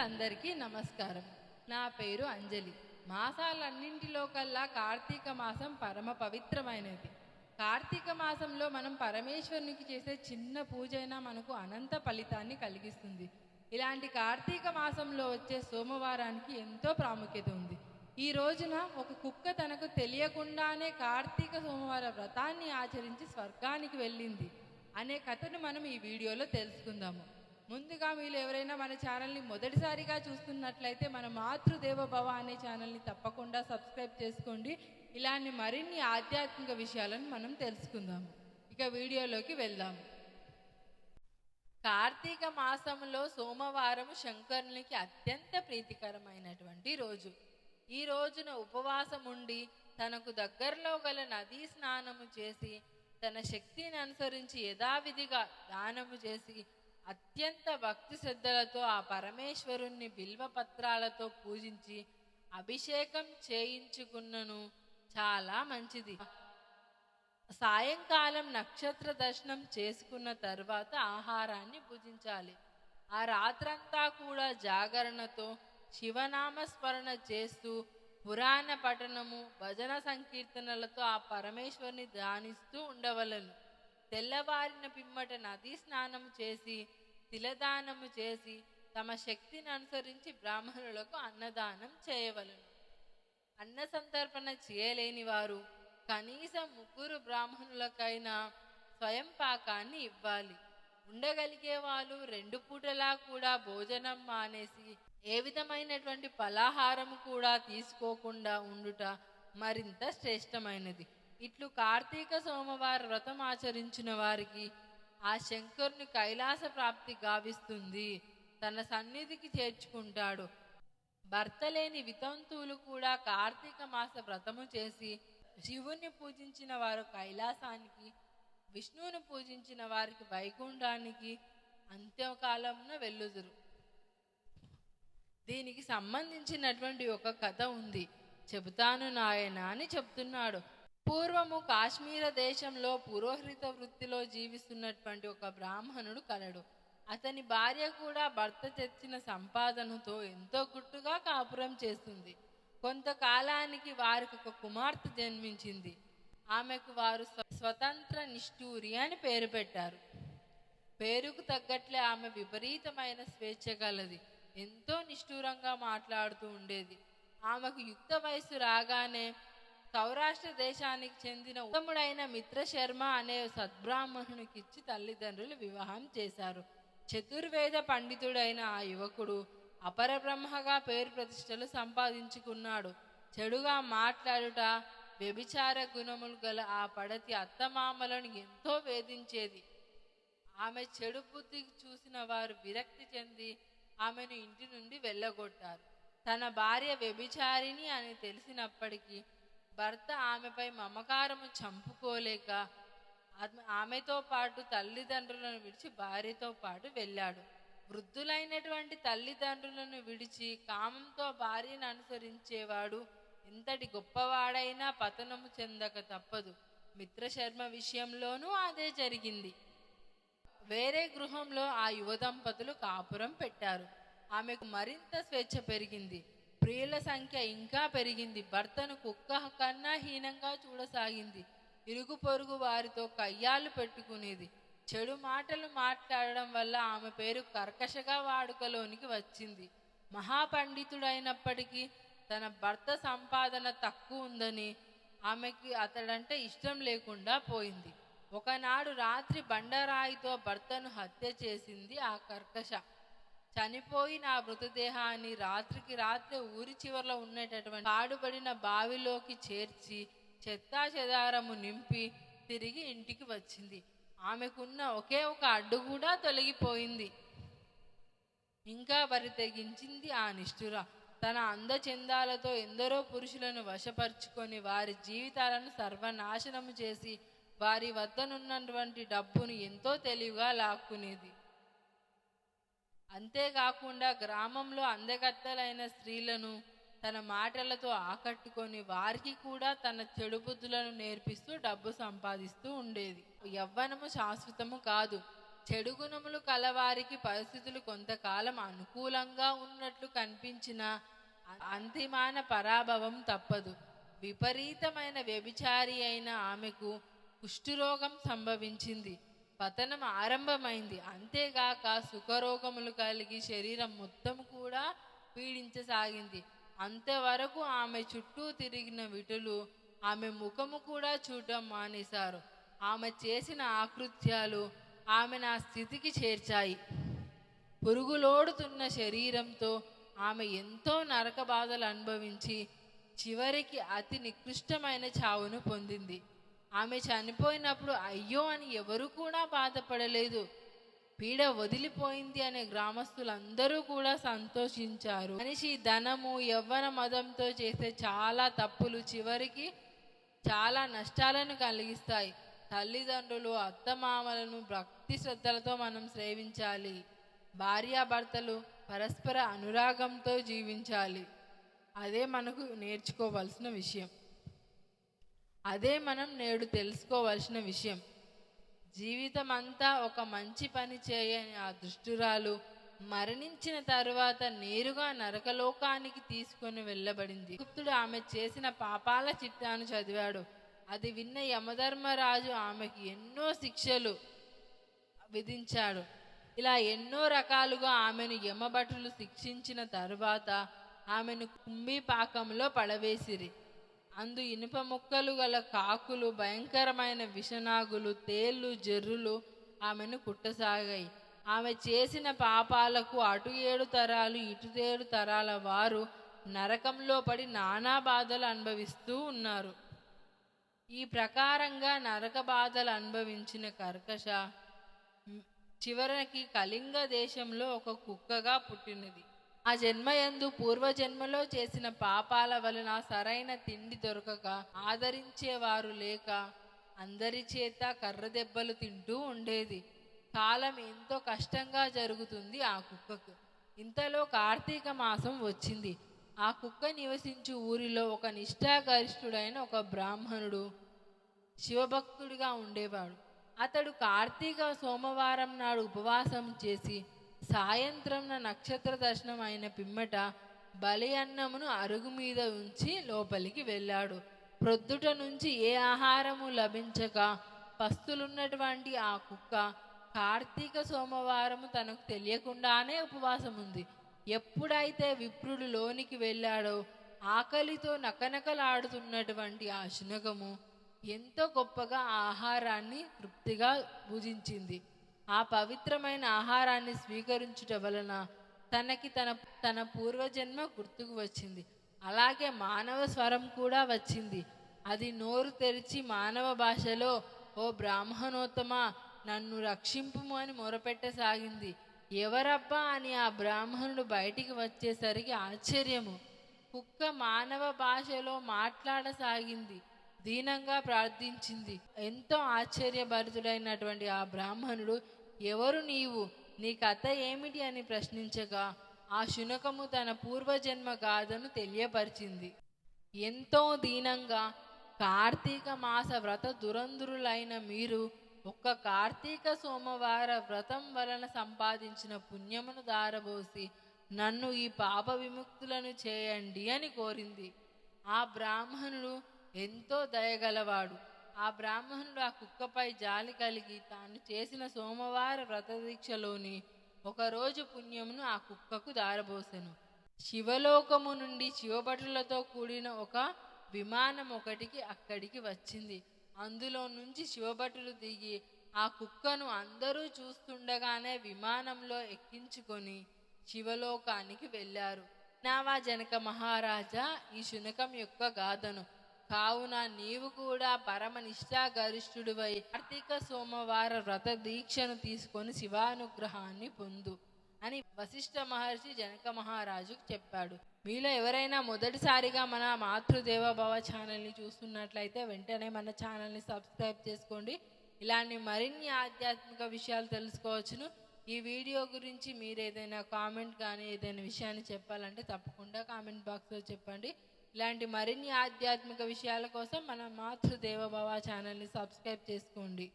అందరికీ నమస్కారం. నా పేరు అంజలి. మాసాలన్నింటిలో కల్లా కార్తీక మాసం పరమ పవిత్రమైనది. కార్తీక మాసంలో మనం పరమేశ్వరునికి చేసే చిన్న పూజ అయినా మనకు అనంత ఫలితాన్ని కలిగిస్తుంది. ఇలాంటి కార్తీక మాసంలో వచ్చే సోమవారానికి ఎంతో ప్రాముఖ్యత ఉంది. ఈ రోజున ఒక కుక్క తనకు తెలియకుండానే కార్తీక సోమవార వ్రతాన్ని ఆచరించి స్వర్గానికి వెళ్ళింది. అనే కథను మనం ఈ వీడియోలో తెలుసుకుందాము. ముందుగా మీరు ఎవరైనా మన ఛానల్ని మొదటిసారిగా చూస్తున్నట్లయితే మన మాతృదేవ భవ అనే ఛానల్ని తప్పకుండా సబ్స్క్రైబ్ చేసుకోండి. ఇలాంటి మరిన్ని ఆధ్యాత్మిక విషయాలను మనం తెలుసుకుందాం. ఇక వీడియోలోకి వెళ్దాం. కార్తీక మాసంలో సోమవారం శంకరునికి అత్యంత ప్రీతికరమైనటువంటి రోజు. ఈ రోజున ఉపవాసం ఉండి తనకు దగ్గరలో గల నదీ స్నానము చేసి తన శక్తిని అనుసరించి యథావిధిగా దానము చేసి అత్యంత భక్తి శ్రద్ధలతో ఆ పరమేశ్వరుణ్ణి బిల్వ పత్రాలతో పూజించి అభిషేకం చేయించుకున్నను చాలా మంచిది. సాయంకాలం నక్షత్ర దర్శనం చేసుకున్న తర్వాత ఆహారాన్ని భుజించాలి ఆ రాత్రంతా కూడా జాగరణతో శివనామ స్మరణ చేస్తూ పురాణ పఠనము భజన సంకీర్తనలతో ఆ పరమేశ్వరుని ధ్యానిస్తూ ఉండవలను. తెల్లవారిన పిమ్మట నదీ స్నానం చేసి తిలదానము చేసి తమ శక్తిని అనుసరించి బ్రాహ్మణులకు అన్నదానం చేయవలను. అన్న సంతర్పణ చేయలేని వారు కనీసం ముగ్గురు బ్రాహ్మణులకైనా స్వయం పాకాన్ని ఇవ్వాలి. ఉండగలిగే వాళ్ళు రెండు పూటలా కూడా భోజనం మానేసి ఏ విధమైనటువంటి పలాహారం కూడా తీసుకోకుండా ఉండుట మరింత శ్రేష్టమైనది. ఇట్లు కార్తీక సోమవార వ్రతం ఆచరించిన వారికి ఆ శంకరుని కైలాస ప్రాప్తి గావిస్తుంది. తన సన్నిధికి చేర్చుకుంటాడు. భర్త లేని వితంతువులు కూడా కార్తీక మాస వ్రతము చేసి శివుణ్ణి పూజించిన వారు కైలాసానికి విష్ణువుని పూజించిన వారికి వైకుంఠానికి అంత్యకాలంలో వెళ్ళుదురు. దీనికి సంబంధించినటువంటి ఒక కథ ఉంది. చెబుతాను నాయన అని చెప్తున్నాడు. పూర్వము కాశ్మీర దేశంలో పురోహిత వృత్తిలో జీవిస్తున్నటువంటి ఒక బ్రాహ్మణుడు కలడు. అతని భార్య కూడా భర్త తెచ్చిన సంపాదనతో ఎంతో గుట్టుగా కాపురం చేస్తుంది. కొంతకాలానికి వారికి ఒక కుమార్తె జన్మించింది. ఆమెకు వారు స్వ- స్వతంత్ర నిష్ఠూరి అని పేరు పెట్టారు. పేరుకు తగ్గట్లే ఆమె విపరీతమైన స్వేచ్ఛ గలది. ఎంతో నిష్ఠూరంగా మాట్లాడుతూ ఉండేది. ఆమెకు యుక్త వయసు రాగానే సౌరాష్ట్ర దేశానికి చెందిన ఉత్తముడైన మిత్రశర్మ అనే సద్బ్రాహ్మణునికిచ్చి తల్లిదండ్రులు వివాహం చేశారు. చతుర్వేద పండితుడైన ఆ యువకుడు అపరబ్రహ్మగా పేరు ప్రతిష్టలు సంపాదించుకున్నాడు. చెడుగా మాట్లాడుట వ్యభిచార గుణములు గల ఆ పడతి అత్తమామలను ఎంతో వేధించేది. ఆమె చెడు బుద్ధి చూసిన వారు విరక్తి చెంది ఆమెను ఇంటి నుండి వెళ్ళగొట్టారు. తన భార్య వ్యభిచారిణి అని తెలిసినప్పటికీ భర్త ఆమెపై మమకారము చంపుకోలేక ఆమెతో పాటు తల్లిదండ్రులను విడిచి భార్యతో పాటు వెళ్ళాడు. వృద్ధులైనటువంటి తల్లిదండ్రులను విడిచి కామంతో భార్యను అనుసరించేవాడు ఎంతటి గొప్పవాడైనా పతనము చెందక తప్పదు. మిత్రశర్మ విషయంలోనూ అదే జరిగింది. వేరే గృహంలో ఆ యువ దంపతులు కాపురం పెట్టారు. ఆమెకు మరింత స్వేచ్ఛ పెరిగింది. స్త్రీల సంఖ్య ఇంకా పెరిగింది. భర్తను కుక్క కన్నా హీనంగా చూడసాగింది. ఇరుగు పొరుగు వారితో కయ్యాలు పెట్టుకునేది. చెడు మాటలు మాట్లాడడం వల్ల ఆమె పేరు కర్కశగా వాడుకలోనికి వచ్చింది. మహాపండితుడైనప్పటికీ తన భర్త సంపాదన తక్కువ ఉందని ఆమెకి అతడంటే ఇష్టం లేకుండా పోయింది. ఒకనాడు రాత్రి బండరాయితో భర్తను హత్య చేసింది ఆ కర్కశ. చనిపోయిన ఆ మృతదేహాన్ని రాత్రికి రాత్రే ఊరి చివరలో ఉండేటటువంటి పాడుబడిన బావిలోకి చేర్చి చెత్తా చెదారము నింపి తిరిగి ఇంటికి వచ్చింది. ఆమెకున్న ఒకే ఒక అడ్డు కూడా తొలగిపోయింది. ఇంకా వరి తెగించింది ఆ నిష్ఠుర. తన అందచందాలతో ఎందరో పురుషులను వశపరుచుకొని వారి జీవితాలను సర్వనాశనము చేసి వారి వద్దనున్నటువంటి డబ్బును ఎంతో తెలివిగా లాక్కునేది. అంతేకాకుండా గ్రామంలో అందగత్తెలైన స్త్రీలను తన మాటలతో ఆకట్టుకొని వారికి కూడా తన చెడు బుద్ధులను నేర్పిస్తూ డబ్బు సంపాదిస్తూ ఉండేది. యవ్వనము శాశ్వతము కాదు. చెడు గుణములు కలవారికి పరిస్థితులు కొంతకాలం అనుకూలంగా ఉన్నట్లు కనిపించిన అంతిమాన పరాభవం తప్పదు. విపరీతమైన వ్యభిచారి అయిన ఆమెకు కుష్ఠురోగం సంభవించింది. పతనం ఆరంభమైంది. అంతేగాక సుఖరోగములు కలిగి శరీరం మొత్తం కూడా పీడించసాగింది. అంతవరకు ఆమె చుట్టూ తిరిగిన విటులు ఆమె ముఖము కూడా చూడడం మానేశారు. ఆమె చేసిన ఆకృత్యాలు ఆమె నా స్థితికి చేర్చాయి. పురుగులోడుతున్న శరీరంతో ఆమె ఎంతో నరక బాధలు అనుభవించి చివరికి అతి నికృష్టమైన చావును పొందింది. ఆమె చనిపోయినప్పుడు అయ్యో అని ఎవరు కూడా బాధపడలేదు. పీడ వదిలిపోయింది అనే గ్రామస్తులందరూ కూడా సంతోషించారు. మనిషి ధనము యవ్వన మదంతో చేసే చాలా తప్పులు చివరికి చాలా నష్టాలను కలిగిస్తాయి. తల్లిదండ్రులు అత్తమామలను భక్తి శ్రద్ధలతో మనం సేవించాలి. భార్యాభర్తలు పరస్పర అనురాగంతో జీవించాలి. అదే మనకు నేర్చుకోవాల్సిన విషయం. అదే మనం నేడు తెలుసుకోవాల్సిన విషయం. జీవితం అంతా ఒక మంచి పని చేయని ఆ దుష్టురాలు మరణించిన తరువాత నేరుగా నరకలోకానికి తీసుకొని వెళ్ళబడింది. గుప్తుడు ఆమె చేసిన పాపాల చిట్టాను చదివాడు. అది విన్న యమధర్మరాజు ఆమెకి ఎన్నో శిక్షలు విధించాడు. ఇలా ఎన్నో రకాలుగా ఆమెను యమభటులు శిక్షించిన తరువాత ఆమెను కుంభీపాకంలో పడవేసిరి. అందు ఇనుప ముక్కలు గల కాకులు భయంకరమైన విషనాగులు తేళ్ళు జర్రులు ఆమెను కుట్టసాగాయి ఆమె చేసిన పాపాలకు అటు ఏడు తరాలు ఇటు ఏడు తరాల వారు నరకంలో పడి నానా బాధలు అనుభవిస్తూ ఉన్నారు. ఈ ప్రకారంగా నరక బాధలు అనుభవించిన కర్కశ చివరికి కళింగ దేశంలో ఒక కుక్కగా పుట్టినది. ఆ జన్మయందు పూర్వజన్మలో చేసిన పాపాల వలన సరైన తిండి దొరకక ఆదరించేవారు లేక అందరి చేత కర్ర దెబ్బలు తింటూ ఉండేది. కాలం ఎంతో కష్టంగా జరుగుతుంది ఆ కుక్కకు. ఇంతలో కార్తీక మాసం వచ్చింది. ఆ కుక్క నివసించు ఊరిలో ఒక నిష్ఠాగరిష్ఠుడైన ఒక బ్రాహ్మణుడు శివభక్తుడిగా ఉండేవాడు. అతడు కార్తీక సోమవారం నాడు ఉపవాసం చేసి సాయంత్రం నక్షత్ర దర్శనం అయిన పిమ్మట బలి అన్నమును అరుగు మీద ఉంచి లోపలికి వెళ్ళాడు. ప్రొద్దుట నుంచి ఏ ఆహారము లభించక పస్తులున్నటువంటి ఆ కుక్క కార్తీక సోమవారము తనకు తెలియకుండానే ఉపవాసం ఉంది ఎప్పుడైతే విప్రుడు లోనికి వెళ్ళాడో ఆకలితో నకనకలాడుతున్నటువంటి ఆ శునకము ఎంతో గొప్పగా ఆహారాన్ని తృప్తిగా భుజించింది. ఆ పవిత్రమైన ఆహారాన్ని స్వీకరించుట వలన తనకి తన తన పూర్వజన్మ గుర్తుకు వచ్చింది. అలాగే మానవ స్వరం కూడా వచ్చింది. అది నోరు తెరిచి మానవ భాషలో ఓ బ్రాహ్మణోత్తమ నన్ను రక్షింపుము అని మొరపెట్టసాగింది. ఎవరబ్బా అని ఆ బ్రాహ్మణుడు బయటికి వచ్చేసరికి ఆశ్చర్యము. కుక్క మానవ భాషలో మాట్లాడసాగింది. దీనంగా ప్రార్థించింది. ఎంతో ఆశ్చర్యభరితుడైనటువంటి ఆ బ్రాహ్మణుడు ఎవరు నీవు? నీ కథ ఏమిటి అని ప్రశ్నించగా ఆ శునకము తన పూర్వజన్మ గాథను తెలియపరిచింది. ఎంతో దీనంగా కార్తీక మాస వ్రత దురంధురులైన మీరు ఒక్క కార్తీక సోమవార వ్రతం వలన సంపాదించిన పుణ్యమును దారబోసి నన్ను ఈ పాప విముక్తులను చేయండి అని కోరింది. ఆ బ్రాహ్మణుడు ఎంతో దయగలవాడు. ఆ బ్రాహ్మణుడు ఆ కుక్కపై జాలి కలిగి తాను చేసిన సోమవార వ్రతదీక్షలోని ఒకరోజు పుణ్యమును ఆ కుక్కకు దారబోసెను. శివలోకము నుండి శివభటులతో కూడిన ఒక విమానం ఒకటికి అక్కడికి వచ్చింది. అందులో నుంచి శివభటులు దిగి ఆ కుక్కను అందరూ చూస్తుండగానే విమానంలో ఎక్కించుకొని శివలోకానికి వెళ్ళారు. నావా జనక మహారాజా ఈ శునకం యొక్క గాథను కావున నీవు కూడా పరమ నిష్ఠాగరిష్ఠుడివై కార్తీక సోమవార వ్రత దీక్షను తీసుకొని శివానుగ్రహాన్ని పొందు అని వశిష్ఠ మహర్షి జనక మహారాజుకు చెప్పాడు. మీలో ఎవరైనా మొదటిసారిగా మన మాతృదేవభవ ఛానల్ని చూస్తున్నట్లయితే వెంటనే మన ఛానల్ని సబ్స్క్రైబ్ చేసుకోండి. ఇలాంటి మరిన్ని ఆధ్యాత్మిక విషయాలు తెలుసుకోవచ్చును. ఈ వీడియో గురించి మీరు ఏదైనా కామెంట్ కానీ ఏదైనా విషయాన్ని చెప్పాలంటే తప్పకుండా కామెంట్ బాక్స్లో చెప్పండి. ఇలాంటి మరిన్ని ఆధ్యాత్మిక విషయాల కోసం మన మాతృదేవభవ ఛానల్ని సబ్స్క్రైబ్ చేసుకోండి.